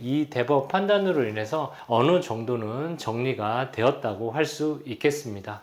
이 대법 판단으로 인해서 어느 정도는 정리가 되었다고 할 수 있겠습니다.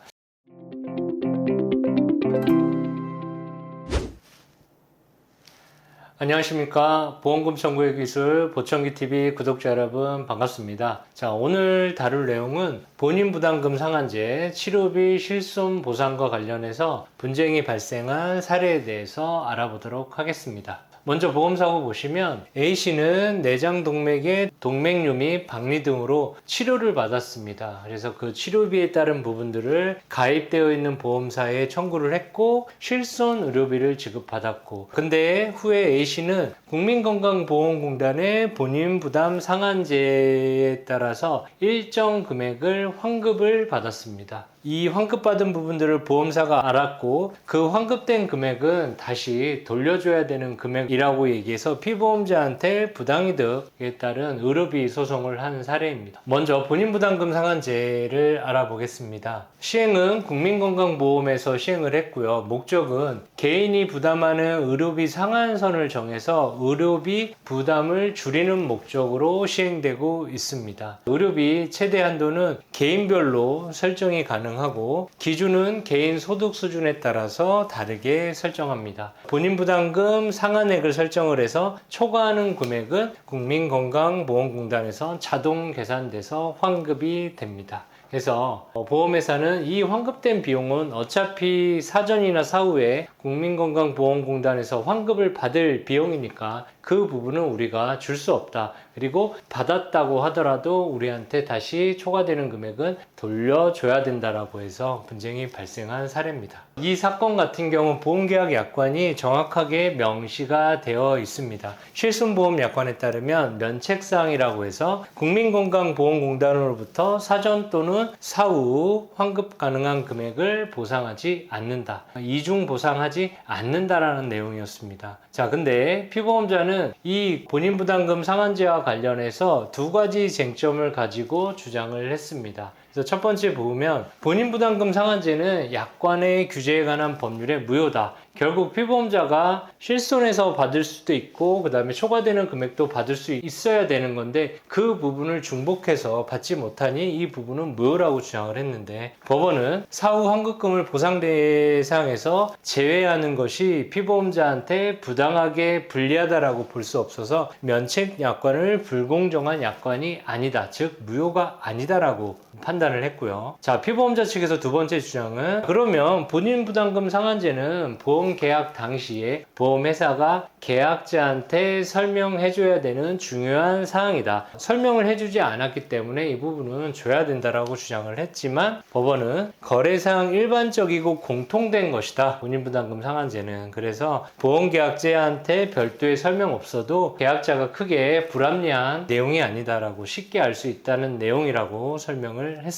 안녕하십니까. 보험금 청구의 기술 보청기TV 구독자 여러분 반갑습니다. 자, 오늘 다룰 내용은 본인 부담금 상한제 치료비 실손 보상과 관련해서 분쟁이 발생한 사례에 대해서 알아보도록 하겠습니다. 먼저 보험사고 보시면 A씨는 내장 동맥의 동맥류 및 박리 등으로 치료를 받았습니다. 그래서 그 치료비에 따른 부분들을 가입되어 있는 보험사에 청구를 했고 실손 의료비를 지급받았고 근데 후에 A씨는 국민건강보험공단의 본인 부담 상한제에 따라서 일정 금액을 환급을 받았습니다. 이 환급받은 부분들을 보험사가 알았고 그 환급된 금액은 다시 돌려줘야 되는 금액이라고 얘기해서 피보험자한테 부당이득에 따른 의료비 소송을 한 사례입니다. 먼저 본인 부담금 상한제를 알아보겠습니다. 시행은 국민건강보험에서 시행을 했고요. 목적은 개인이 부담하는 의료비 상한선을 정해서 의료비 부담을 줄이는 목적으로 시행되고 있습니다. 의료비 최대 한도는 개인별로 설정이 가능 하고 기준은 개인 소득 수준에 따라서 다르게 설정합니다. 본인 부담금 상한액을 설정을 해서 초과하는 금액은 국민건강보험공단에서 자동 계산돼서 환급이 됩니다. 그래서 어, 보험회사는 이 환급된 비용은 어차피 사전이나 사후에 국민건강보험공단에서 환급을 받을 비용이니까 그 부분은 우리가 줄 수 없다. 그리고 받았다고 하더라도 우리한테 다시 초과되는 금액은 돌려줘야 된다라고 해서 분쟁이 발생한 사례입니다. 이 사건 같은 경우 보험계약 약관이 정확하게 명시가 되어 있습니다. 실손보험 약관에 따르면 면책사항이라고 해서 국민건강보험공단으로부터 사전 또는 사후 환급 가능한 금액을 보상하지 않는다. 이중 보상하지 않는다라는 내용이었습니다. 자, 근데 피보험자는 이 본인 부담금 상한제와 관련해서 두 가지 쟁점을 가지고 주장을 했습니다. 그래서 첫 번째 보면 본인 부담금 상한제는 약관의 규제에 관한 법률의 무효다. 결국 피보험자가 실손해서 받을 수도 있고 그 다음에 초과되는 금액도 받을 수 있어야 되는 건데 그 부분을 중복해서 받지 못하니 이 부분은 무효라고 주장을 했는데 법원은 사후 환급금을 보상 대상에서 제외하는 것이 피보험자한테 부당하게 불리하다라고 볼 수 없어서 면책 약관을 불공정한 약관이 아니다 즉 무효가 아니다라고 판단 을 했고요 자 피보험자 측에서 두 번째 주장은 그러면 본인 부담금 상한제는 보험 계약 당시에 보험회사가 계약자한테 설명해줘야 되는 중요한 사항이다. 설명을 해주지 않았기 때문에 이 부분은 줘야 된다라고 주장을 했지만 법원은 거래상 일반적이고 공통된 것이다. 본인 부담금 상한제는 그래서 보험 계약자한테 별도의 설명 없어도 계약자가 크게 불합리한 내용이 아니다라고 쉽게 알 수 있다는 내용이라고 설명을 했습니다.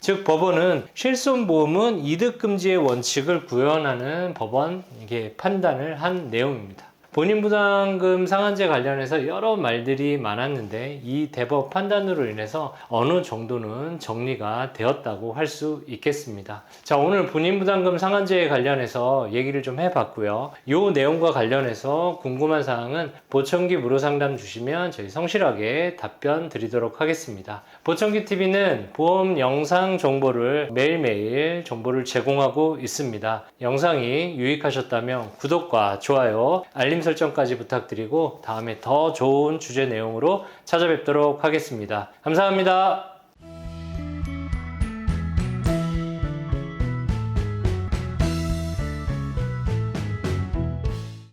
즉 법원은 실손보험은 이득금지의 원칙을 구현하는 법원 이게 판단을 한 내용입니다. 본인 부담금 상한제 관련해서 여러 말들이 많았는데 이 대법 판단으로 인해서 어느 정도는 정리가 되었다고 할 수 있겠습니다. 자, 오늘 본인 부담금 상한제에 관련해서 얘기를 좀 해봤고요. 이 내용과 관련해서 궁금한 사항은 보청기 무료 상담 주시면 저희 성실하게 답변 드리도록 하겠습니다. 보청기 TV는 보험 영상 정보를 매일매일 정보를 제공하고 있습니다. 영상이 유익하셨다면 구독과 좋아요, 설정까지 부탁드리고 다음에 더 좋은 주제 내용으로 찾아뵙도록 하겠습니다. 감사합니다.